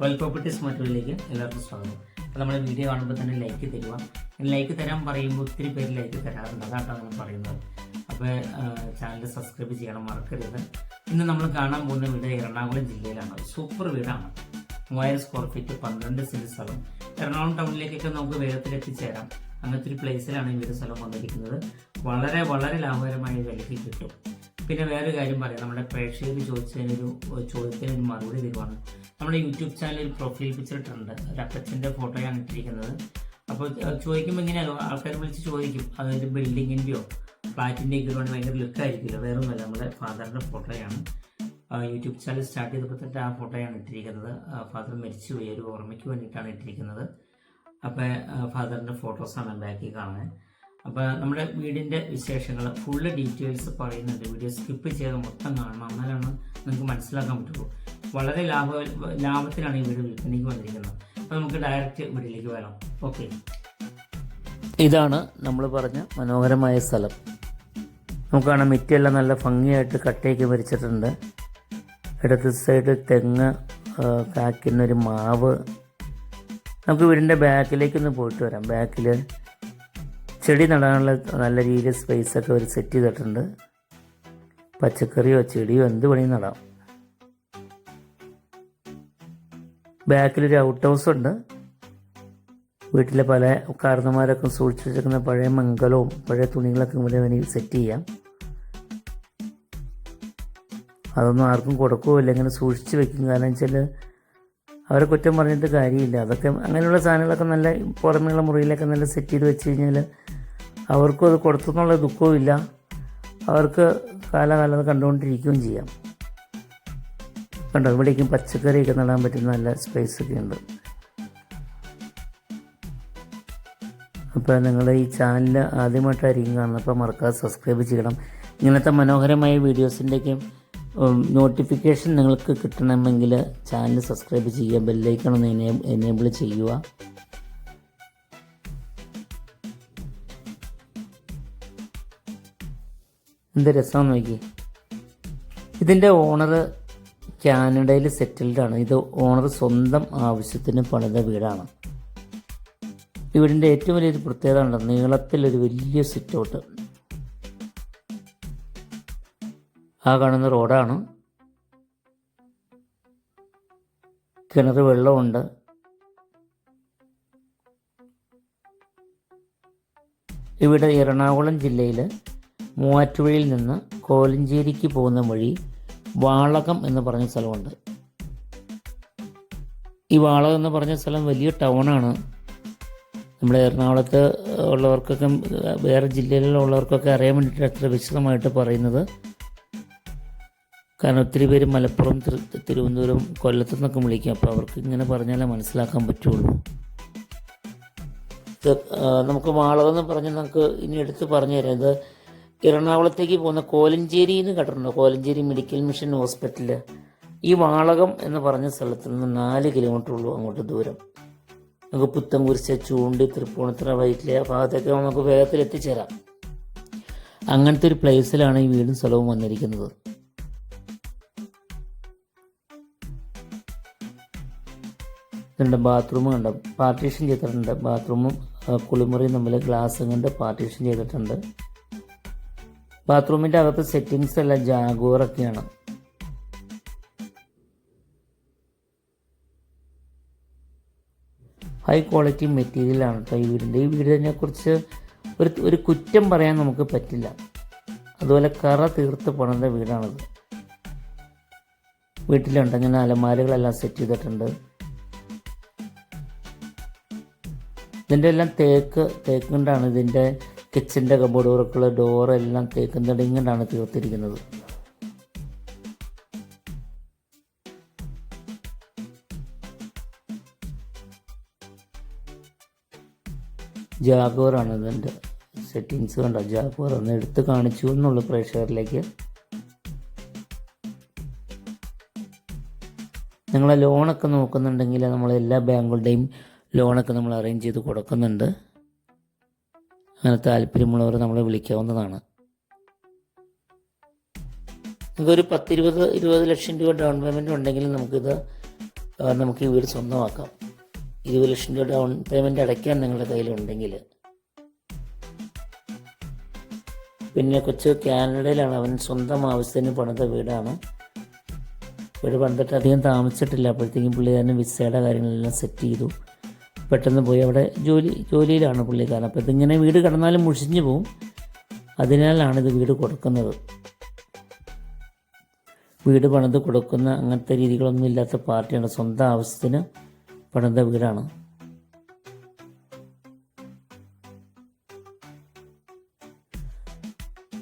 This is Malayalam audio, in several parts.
റോയൽ പ്രോപ്പർട്ടീസ് മറ്റൊരിലേക്ക് എല്ലാവർക്കും സ്വാഗതം. അപ്പോൾ നമ്മുടെ വീഡിയോ കാണുമ്പോൾ തന്നെ ലൈക്ക് തരിക ലൈക്ക് തരാൻ പറയുമ്പോൾ ഒത്തിരി പേര് ലൈക്ക് തരാറുണ്ട്. അതാണ് നമ്മൾ പറയുന്നത്. അപ്പോൾ ചാനൽ സബ്സ്ക്രൈബ് ചെയ്യണം മറക്കരുത്. ഇന്ന് നമ്മൾ കാണാൻ പോകുന്ന വീട് എറണാകുളം ജില്ലയിലാണ്. സൂപ്പർ വീടാണ്. മൂവായിരം സ്ക്വയർ ഫീറ്റ് പന്ത്രണ്ട് സെന്റ് സ്ഥലം. എറണാകുളം ടൗണിലേക്കൊക്കെ നമുക്ക് വേഗത്തിൽ എത്തിച്ചേരാം. അങ്ങനത്തെ ഒരു പ്ലേസിലാണ് ഈ വീട് സ്ഥലം വന്നിരിക്കുന്നത്. വളരെ വളരെ ലാഭകരമായ വിലയ്ക്ക് കിട്ടും. പിന്നെ വേറൊരു കാര്യം പറയാം. നമ്മുടെ പ്രേക്ഷകർ ചോദിച്ചതിനൊരു ചോദ്യത്തിന് ഒരു മറുപടി തരുവാണ്. നമ്മുടെ യൂട്യൂബ് ചാനലിൽ പ്രൊഫൈൽ പിക്ചർ ഇട്ടിട്ടുണ്ട്. ഒരു അപ്പച്ചന്റെ ഫോട്ടോയാണ് ഇട്ടിരിക്കുന്നത്. അപ്പോൾ ചോദിക്കുമ്പോൾ എങ്ങനെയാണോ ആൾക്കാർ വിളിച്ച് ചോദിക്കും. അതൊരു ബിൽഡിങ്ങിന്റെയോ ഫ്ലാറ്റിന്റെയോ ഒക്കെ കൊണ്ട് ഭയങ്കര ലുക്കായിരിക്കില്ല വേറെ ഒന്നുമല്ല നമ്മുടെ ഫാദറിന്റെ ഫോട്ടോയാണ് യൂട്യൂബ് ചാനൽ സ്റ്റാർട്ട് ചെയ്തപ്പോൾ തന്നെ ആ ഫോട്ടോയാണ് ഇട്ടിരിക്കുന്നത്. ഫാദർ മരിച്ചുപോയി. ഒരു ഓർമ്മയ്ക്ക് വേണ്ടിയിട്ടാണ് ഇട്ടിരിക്കുന്നത്. അപ്പോൾ ഫാദറിന്റെ ഫോട്ടോസാണ് ബാക്കിൽ കാണുന്നത്. അപ്പോൾ നമ്മുടെ വീടിന്റെ വിശേഷങ്ങൾ ഫുള്ള് ഡീറ്റെയിൽസ് പറയുന്നുണ്ട്. വീഡിയോ സ്കിപ്പ് ചെയ്ത് മൊത്തം കാണണം. എന്നാലാണ് നിങ്ങൾക്ക് മനസ്സിലാക്കാൻ പറ്റുള്ളൂ. വളരെ ലാഭ ലാഭത്തിലാണ് ഈ വീട് വിൽപ്പനയ്ക്ക് വന്നിരിക്കുന്നത്. അപ്പോൾ നമുക്ക് ഡയറക്റ്റ് വീട്ടിലേക്ക് വരാം. ഓക്കെ ഇതാണ് നമ്മൾ പറഞ്ഞ മനോഹരമായ സ്ഥലം. നമുക്ക് കാണാം മിറ്റെല്ലാം നല്ല ഭംഗിയായിട്ട് കട്ടയൊക്കെ വരച്ചിട്ടുണ്ട് ഇടത്ത് സൈഡ് തെങ്ങ് കായ്ക്കുന്നൊരു മാവ്. നമുക്ക് വീടിന്റെ ബാക്കിലേക്കൊന്ന് പോയിട്ട് വരാം. ബാക്കിൽ ചെടി നടാനുള്ള നല്ല രീതിയിൽ സ്പേസ് ഒക്കെ ഒരു സെറ്റ് ചെയ്തിട്ടുണ്ട്. പച്ചക്കറിയോ ചെടിയോ എന്ത് വേണമെങ്കിലും നടാം. ബാക്കിലൊരു ഔട്ട് ഹൗസ് ഉണ്ട്. വീട്ടിലെ പല കാരണന്മാരൊക്കെ സൂക്ഷിച്ചു വെച്ചിരിക്കുന്ന പഴയ മംഗലവും പഴയ തുണികളൊക്കെ ഇവിടെ വേണമെങ്കിൽ സെറ്റ് ചെയ്യാം. അതൊന്നും ആർക്കും കൊടുക്കുകയില്ല ഇങ്ങനെ സൂക്ഷിച്ച് വെക്കും. കാരണം വെച്ചാൽ അവരെ കുറ്റം പറഞ്ഞിട്ട് കാര്യമില്ല. അതൊക്കെ അങ്ങനെയുള്ള സാധനങ്ങളൊക്കെ നല്ല പുറമേയുള്ള മുറിയിലൊക്കെ നല്ല സെറ്റ് ചെയ്ത് വെച്ച് കഴിഞ്ഞാൽ അവർക്കും അത് കൊടുത്തു എന്നുള്ള ദുഃഖവും ഇല്ല. അവർക്ക് കാലകാലം കണ്ടുകൊണ്ടിരിക്കുകയും ചെയ്യാം. കണ്ടോ? ഇവിടേക്കും പച്ചക്കറിയൊക്കെ നടാൻ പറ്റുന്ന നല്ല സ്പേസ് ഒക്കെ ഉണ്ട്. അപ്പോൾ നിങ്ങൾ ഈ ചാനൽ ആദ്യമായിട്ടായിരിക്കും കാണുന്നത്. അപ്പോൾ മറക്കാതെ സബ്സ്ക്രൈബ് ചെയ്യണം. ഇങ്ങനത്തെ മനോഹരമായ വീഡിയോസിന്റെയൊക്കെ നോട്ടിഫിക്കേഷൻ നിങ്ങൾക്ക് കിട്ടണമെങ്കിൽ ചാനൽ സബ്സ്ക്രൈബ് ചെയ്യുക ബെല്ലൈക്കണം എനേബിൾ ചെയ്യുക. എന്ത് രസമാണെന്ന് നോക്കി. ഇതിന്റെ ഓണർ കാനഡയിൽ സെറ്റിൽഡ് ആണ്. ഇത് ഓണർ സ്വന്തം ആവശ്യത്തിന് പണിത വീടാണ്. വീടിന്റെ ഏറ്റവും വലിയൊരു പ്രത്യേകത ഉണ്ട് നീളത്തിലൊരു വലിയ സിറ്റൗട്ട് ആ കാണുന്ന റോഡാണ്. കിണർ വെള്ളമുണ്ട്. ഇവിടെ എറണാകുളം ജില്ലയിൽ മൂവാറ്റുപുഴയിൽ നിന്ന് കോലഞ്ചേരിക്ക് പോകുന്ന വഴി വാളകം എന്ന് പറഞ്ഞ സ്ഥലമുണ്ട്. ഈ വാളകം എന്ന് പറഞ്ഞ സ്ഥലം വലിയ ടൗണാണ്. നമ്മുടെ എറണാകുളത്ത് ഉള്ളവർക്കൊക്കെ വേറെ ജില്ലയിലുള്ളവർക്കൊക്കെ അറിയാൻ വേണ്ടിയിട്ട് അത്ര വിശദമായിട്ട് പറയുന്നത്. കാരണം ഒത്തിരി പേര് മലപ്പുറം തിരു- തിരുവനന്തപുരം കൊല്ലത്തു നിന്നൊക്കെ വിളിക്കും. അപ്പോൾ അവർക്ക് ഇങ്ങനെ പറഞ്ഞാലേ മനസ്സിലാക്കാൻ പറ്റുള്ളൂ. നമുക്ക് വാളകം എന്ന് പറഞ്ഞ് നമുക്ക് ഇനി എടുത്ത് പറഞ്ഞു തരാം ഇത് എറണാകുളത്തേക്ക് പോകുന്ന കോലഞ്ചേരി എന്ന് കേട്ടിട്ടുണ്ടോ കോലഞ്ചേരി മെഡിക്കൽ മിഷൻ ഹോസ്പിറ്റൽ ഈ വാളകം എന്ന് പറഞ്ഞ സ്ഥലത്ത് നിന്ന് നാല് കിലോമീറ്റർ ഉള്ളൂ അങ്ങോട്ട് ദൂരം. നമുക്ക് പുത്തൻകുരിശ് ചൂണ്ടി തൃപ്പൂണിത്തറ വൈറ്റിലെ ആ ഭാഗത്തൊക്കെ നമുക്ക് വേഗത്തിൽ എത്തിച്ചേരാം. അങ്ങനത്തെ ഒരു പ്ലേസിലാണ് ഈ വീടും സ്ഥലവും വന്നിരിക്കുന്നത്. ഇതുണ്ട് ബാത്റൂം കണ്ട. പാർട്ടീഷൻ ചെയ്തിട്ടുണ്ട്. ബാത്റൂമും കുളിമുറിയും തമ്മിൽ ഗ്ലാസ് കൊണ്ട് പാർട്ടീഷൻ ചെയ്തിട്ടുണ്ട്. ബാത്റൂമിന്റെ അകത്ത് സെറ്റിങ്സ് എല്ലാം ജാഗോറൊക്കെയാണ് ഹൈ ക്വാളിറ്റി മെറ്റീരിയലാണ് കേട്ടോ ഈ വീടിന്റെ ഈ വീടിനെ കുറിച്ച് ഒരു ഒരു കുറ്റം പറയാൻ നമുക്ക് പറ്റില്ല. അതുപോലെ കറ തീർത്ത് പണിത വീടാണത്. വീട്ടിലുണ്ട് അങ്ങനെ അലമാരകളെല്ലാം സെറ്റ് ചെയ്തിട്ടുണ്ട്. ഇതിന്റെ എല്ലാം തേക്ക് തേക്ക് കൊണ്ടാണ് ഇതിന്റെ കിച്ചന്റെ കബോർഡ് വർക്കുള്ള ഡോറെല്ലാം തേക്കും തടിയും കൊണ്ടാണ് തീർത്തിരിക്കുന്നത്. ജാഗോറാണ് ഇതിന്റെ സെറ്റിങ്സ് കണ്ട? ജാഗോർ ഒന്ന് എടുത്ത് കാണിച്ചു എന്നുള്ള പ്രേക്ഷകരിലേക്ക്. നിങ്ങളെ ലോണൊക്കെ നോക്കുന്നുണ്ടെങ്കിൽ നമ്മൾ എല്ലാ ബാങ്കുകളുടെയും ലോണൊക്കെ നമ്മൾ അറേഞ്ച് ചെയ്ത് കൊടുക്കുന്നുണ്ട്. അങ്ങനെ താല്പര്യമുള്ളവർ നമ്മളെ വിളിക്കാവുന്നതാണ്. നമുക്കൊരു പത്തിരുപത് ഇരുപത് ലക്ഷം രൂപ ഡൗൺ പേയ്മെന്റ് ഉണ്ടെങ്കിൽ നമുക്കിത് നമുക്ക് ഈ വീട് സ്വന്തമാക്കാം. ഇരുപത് ലക്ഷം രൂപ ഡൗൺ പേയ്മെന്റ് അടയ്ക്കാൻ നിങ്ങളുടെ കയ്യിലുണ്ടെങ്കിൽ. പിന്നെ കൊച്ച് കാനഡയിലാണ്. അവൻ സ്വന്തം ആവശ്യത്തിന് പണിത വീടാണ്. വീട് പണിതിട്ട് അധികം താമസിച്ചിട്ടില്ല. അപ്പോഴത്തേക്കും പുള്ളി തന്നെ വിസയുടെ കാര്യങ്ങളെല്ലാം സെറ്റ് ചെയ്തു. പെട്ടെന്ന് പോയി. അവിടെ ജോലി ജോലിയിലാണ് പുള്ളിക്കാരൻ അപ്പോൾ ഇതിങ്ങനെ വീട് കിടന്നാലും മുഷിഞ്ഞു പോവും. അതിനാലാണ് ഇത് വീട് കൊടുക്കുന്നത്. വീട് പണിത് കൊടുക്കുന്ന അങ്ങനത്തെ രീതികളൊന്നും ഇല്ലാത്ത പാർട്ടിയാണ്. സ്വന്തം ആവശ്യത്തിന് പണിത വീടാണ്.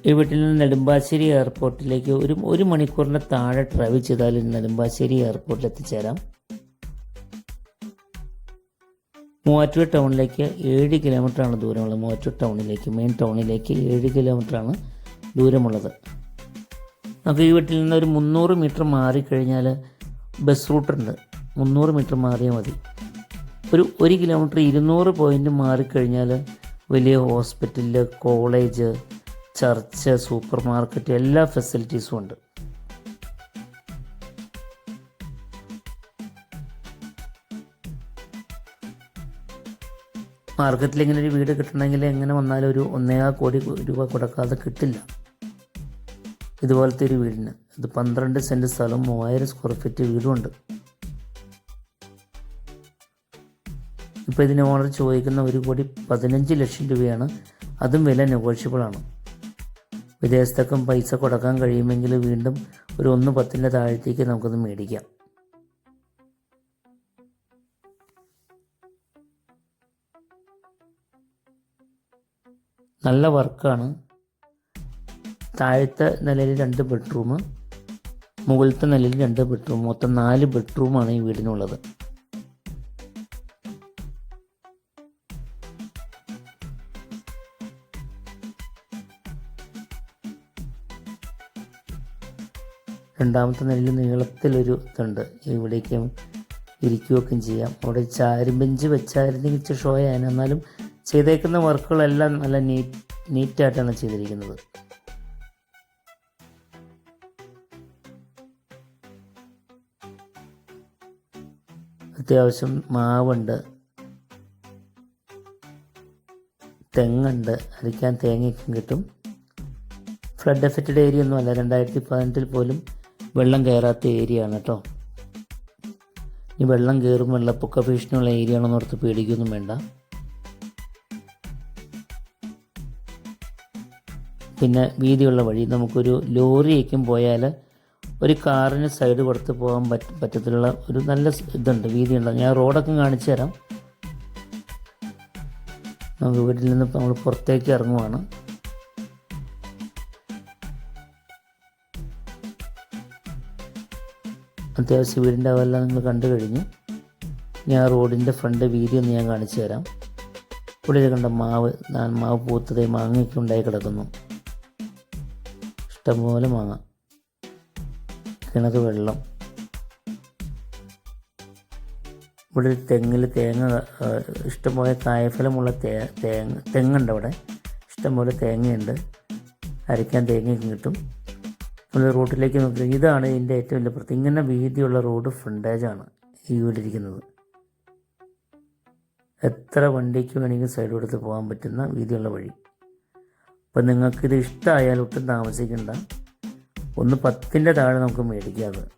ഈ വീട്ടിൽ നിന്ന് നെടുമ്പാശ്ശേരി എയർപോർട്ടിലേക്ക് ഒരു ഒരു മണിക്കൂറിന്റെ താഴെ ട്രാവൽ ചെയ്താൽ നെടുമ്പാശ്ശേരി എയർപോർട്ടിൽ എത്തിച്ചേരാം. മൂവാറ്റുപുഴ ടൗണിലേക്ക് ഏഴ് കിലോമീറ്ററാണ് ദൂരമുള്ളത്. മൂവാറ്റുപുഴ ടൗണിലേക്ക് മെയിൻ ടൗണിലേക്ക് ഏഴ് കിലോമീറ്ററാണ് ദൂരമുള്ളത്. നമുക്ക് ഈ വീട്ടിൽ നിന്ന് ഒരു മുന്നൂറ് മീറ്റർ മാറിക്കഴിഞ്ഞാൽ ബസ് റൂട്ടുണ്ട് മുന്നൂറ് മീറ്റർ മാറിയാൽ മതി. ഒരു ഒരു കിലോമീറ്റർ ഇരുന്നൂറ് പോയിന്റ് മാറിക്കഴിഞ്ഞാൽ വലിയ hospital college church super market എല്ലാ ഫെസിലിറ്റീസും ഉണ്ട്. മാർക്കറ്റിൽ ഇങ്ങനെ ഒരു വീട് കിട്ടണമെങ്കിൽ എങ്ങനെ വന്നാലും ഒരു ഒന്നേകാൽ കോടി രൂപ കൊടുക്കാതെ കിട്ടില്ല. ഇതുപോലത്തെ ഒരു വീടിന്. ഇത് പന്ത്രണ്ട് സെന്റ് സ്ഥലം മൂവായിരം സ്ക്വയർ ഫീറ്റ് വീടുമുണ്ട്. ഇപ്പോൾ ഇതിന് ഓണർ ചോദിക്കുന്ന ഒരു കോടി പതിനഞ്ച് ലക്ഷം രൂപയാണ്. അതും വില നെഗോഷ്യബിളാണ് വിദേശത്തൊക്കെ പൈസ കൊടുക്കാൻ കഴിയുമെങ്കിൽ വീണ്ടും ഒരു ഒന്ന് പത്തിന്റെ താഴത്തേക്ക് നമുക്കത് മേടിക്കാം. നല്ല വർക്കാണ്. താഴത്തെ നിലയിൽ രണ്ട് ബെഡ്റൂം മുകളിലത്തെ നിലയിൽ രണ്ട് ബെഡ്റൂം മൊത്തം നാല് ബെഡ്റൂമാണ് ഈ വീടിനുള്ളത്. രണ്ടാമത്തെ നിലയിൽ നീളത്തിലൊരു ഇതുണ്ട്. ഇവിടേക്കും ഇരിക്കുകയൊക്കെ ചെയ്യാം. അവിടെ ചാരും ബെഞ്ച് വെച്ചായിരുന്നെങ്കിൽ ഇച്ചിരി ഷോ ആയാലും എന്നാലും ചെയ്തേക്കുന്ന വർക്കുകളെല്ലാം നല്ല നീറ്റ് നീറ്റായിട്ടാണ് ചെയ്തിരിക്കുന്നത്. അത്യാവശ്യം മാവുണ്ട്. തെങ്ങുണ്ട്. അരിക്കാൻ തേങ്ങയ്ക്കും കിട്ടും. ഫ്ലഡ് എഫക്റ്റഡ് ഏരിയ ഒന്നും അല്ല. രണ്ടായിരത്തി പതിനെട്ടിൽ പോലും വെള്ളം കയറാത്ത ഏരിയ ആണ് കേട്ടോ ഈ വെള്ളം കയറും വെള്ളപ്പൊക്ക ഭീഷണിയുള്ള ഏരിയ ആണെന്ന് ഓർത്ത് പേടിക്കൊന്നും വേണ്ട. പിന്നെ വീതിയുള്ള വഴി നമുക്കൊരു ലോറിയേക്കും പോയാൽ ഒരു കാറിന് സൈഡ് കൊടുത്ത് പോകാൻ പറ്റ പറ്റത്തിലുള്ള ഒരു നല്ല ഇതുണ്ട് വീതിയുണ്ട് ഞാൻ റോഡൊക്കെ കാണിച്ചു തരാം. നമുക്ക് വീട്ടിൽ നിന്ന് നമ്മൾ പുറത്തേക്ക് ഇറങ്ങുവാണ്. അത്യാവശ്യം വീടിന്റെ അതെല്ലാം നിങ്ങൾ കണ്ടു കഴിഞ്ഞു. ഞാൻ റോഡിന്റെ ഫ്രണ്ട് വീതി ഒന്ന് ഞാൻ കാണിച്ചു തരാം. ഇവിടെ കണ്ട മാവ് മാവ് പൂത്തതേ മാങ്ങയൊക്കെ ഉണ്ടായി കിടക്കുന്നു. ഇഷ്ടംപോലെ മാങ്ങ. കിണർ വെള്ളം. ഇവിടെ ഒരു തെങ്ങിൽ തേങ്ങ ഇഷ്ടംപോലെ കായഫലമുള്ള തേ തേങ്ങ തെങ്ങുണ്ട് അവിടെ. ഇഷ്ടംപോലെ തേങ്ങയുണ്ട്. അരയ്ക്കാൻ തേങ്ങയൊക്കെ കിട്ടും. നമ്മൾ റോട്ടിലേക്ക് നോക്കി ഇതാണ് ഇതിന്റെ ഏറ്റവും വലിയ പ്രത്യേകം ഇങ്ങനെ വീതിയുള്ള റോഡ് ഫ്രണ്ടേജാണ് ഈ വീടിരിക്കുന്നത്. എത്ര വണ്ടിക്ക് വേണമെങ്കിൽ സൈഡ് കൊടുത്ത് പോകാൻ പറ്റുന്ന വീതിയുള്ള വഴി. അപ്പം നിങ്ങൾക്കിത് ഇഷ്ടമായാൽ ഒട്ടും താമസിക്കണ്ട. ഒന്ന് പത്തിന്റെ താഴെ നമുക്ക് മേടിക്കാം അത്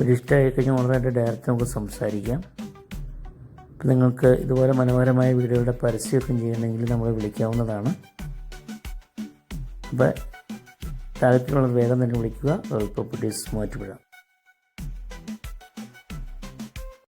ഒരു ഇഷ്ടമായി കഴിഞ്ഞാൽ ഉടനെ ഡയറക്റ്റ് നമുക്ക് സംസാരിക്കാം. അപ്പം നിങ്ങൾക്ക് ഇതുപോലെ മനോഹരമായ വീടുകളുടെ പരസ്യമൊക്കെ ചെയ്യണമെങ്കിൽ നമ്മൾ വിളിക്കാവുന്നതാണ്. അപ്പോൾ താല്പര്യമുള്ളത് വേഗം തന്നെ വിളിക്കുക. പ്രോപ്പർട്ടീസ് മാറ്റിവിടാം.